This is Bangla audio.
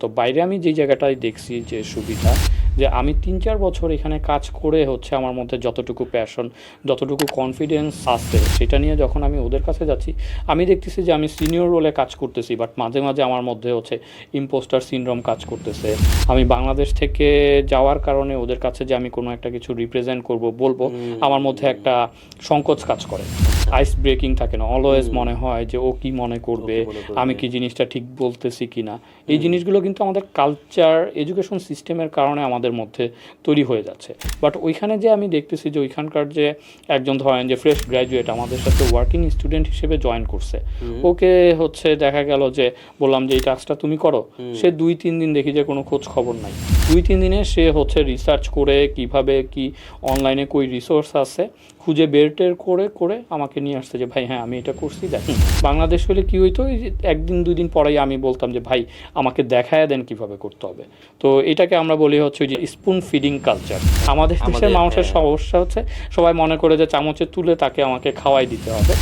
তো বাইরে আমি যে জায়গাটায় দেখছি যে সুবিধা যে আমি তিন চার বছর এখানে কাজ করে হচ্ছে আমার মধ্যে যতটুকু প্যাশন যতটুকু কনফিডেন্স আসছে সেটা নিয়ে যখন আমি ওদের কাছে যাচ্ছি আমি দেখতেছি যে আমি সিনিয়র রোলে কাজ করতেছি বাট মাঝে মাঝে আমার মধ্যে হচ্ছে ইম্পোস্টার সিনড্রোম কাজ করতেছে। আমি বাংলাদেশ থেকে যাওয়ার কারণে ওদের কাছে যে আমি কোনো একটা কিছু রিপ্রেজেন্ট করব বলব আমার মধ্যে একটা সংকোচ কাজ করে। আইস ব্রেকিং থাকে না অলওয়েজ মনে হয় যে ও কি মনে করবে। আমি কি জিনিসটা ঠিক বলতেছি কি না এই জিনিসগুলো কিন্তু আমাদের কালচার এডুকেশন সিস্টেমের কারণে আমাদের মধ্যে তৈরি হয়ে যাচ্ছে। বাট ওইখানে যে আমি দেখতেছি যে ওইখানকার যে একজন ধরেন যে ফ্রেশ গ্র্যাজুয়েট আমাদের সাথে ওয়ার্কিং স্টুডেন্ট হিসেবে জয়েন করছে। ওকে হচ্ছে দেখা গেল যে বললাম যে এই টাস্কটা তুমি করো। সে দুই তিন দিন দেখি যে কোনো খোঁজ খবর নাই। দুই তিন দিনে সে হচ্ছে রিসার্চ করে কীভাবে কি অনলাইনে কই রিসোর্স আছে খুঁজে বের টের করে করে আমাকে নিয়ে আসছে যে ভাই হ্যাঁ আমি এটা করছি দেখ। বাংলাদেশ হলে কি হইতো? একদিন দুই দিন পরেই আমি বলতাম যে ভাই আমাকে দেখায় দেন কীভাবে করতে হবে। তো এটাকে আমরা বলি হচ্ছে ওই যে স্পুন ফিডিং কালচার আমাদের দেশের মানুষের হ্যাঁ। সমস্যা হচ্ছে সবাই মনে করে যে চামচে তুলে তাকে আমাকে খাওয়াই দিতে হবে